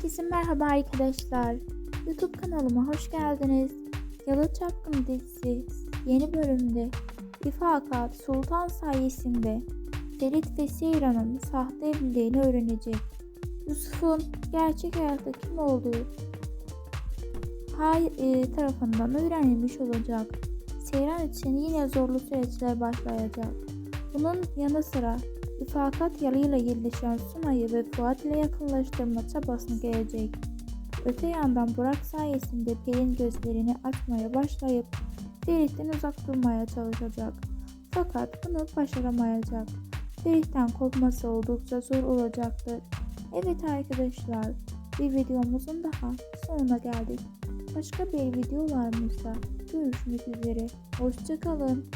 Herkese merhaba arkadaşlar. YouTube kanalıma hoş geldiniz. Yalı Çapkın dizisi yeni bölümde İfakat Sultan sayesinde Ferit ve Seyran'ın sahte evliliğini öğrenecek. Yusuf'un gerçek hayatta kim olduğu Hay e, tarafından öğrenilmiş olacak. Seyran için yine zorlu süreçler başlayacak. Bunun yanı sıra İfakat yalıyla yerleşen Sunay'ı ve Fuat ile yakınlaştırma çabasını gelecek. Öte yandan Burak sayesinde Pelin gözlerini açmaya başlayıp Ferit'ten uzak durmaya çalışacak. Fakat bunu başaramayacak. Ferit'ten kopması oldukça zor olacaktır. Evet arkadaşlar, bir videomuzun daha sonuna geldik. Başka bir videolarımızda görüşmek üzere. Hoşçakalın.